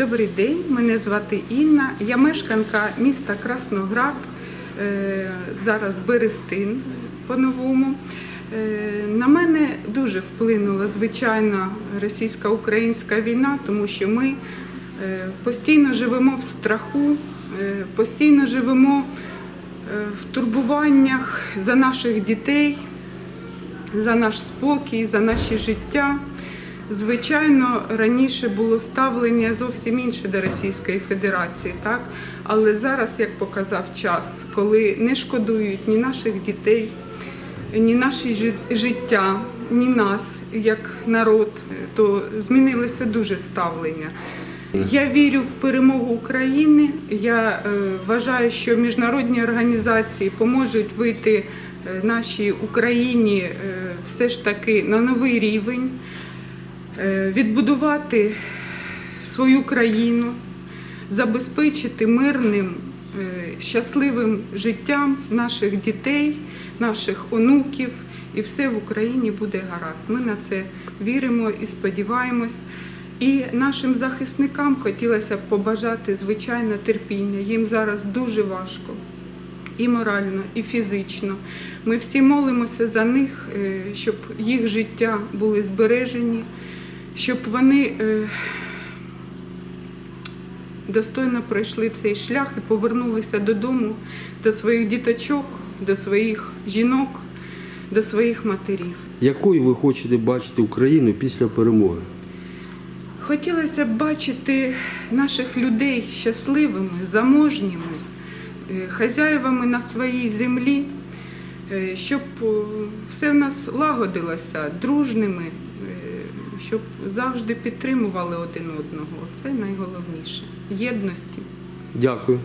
Добрий день, мене звати Інна. Я мешканка міста Красноград, е, зараз Берестин по-новому. Е, На мене дуже вплинула звичайно російсько-українська війна, тому що ми е, постійно живемо в страху, постійно живемо в турбуваннях за наших дітей, за наш спокій, за наше життя. Звичайно, раніше було ставлення зовсім інше до Російської Федерації, так? але зараз, як показав час, коли не шкодують ні наших дітей, ні наше життя, ні нас як народ, то змінилося дуже ставлення. Я вірю в перемогу України. Я е, вважаю, що міжнародні організації поможуть вийти е, нашій Україні е, все ж таки на новий рівень, відбудувати свою країну, забезпечити мирним, е, щасливим життям наших дітей, наших онуків, і все в Україні буде гаразд. Ми на це віримо і сподіваємось. І нашим захисникам хотілося б побажати звичайно терпіння. Їм зараз дуже важко і морально, і фізично. Ми всі молимося за них, е, щоб їх життя були збережені, щоб вони е, достойно пройшли цей шлях і повернулися додому до своїх діточок, до своїх жінок, до своїх матерів. Якою ви хочете бачити Україну після перемоги? Хотілося б бачити наших людей щасливими, заможніми, е, хазяєвами на своїй землі, е, щоб все в нас лагодилося, дружними, щоб завжди підтримували один одного. Це найголовніше єдності. Дякую.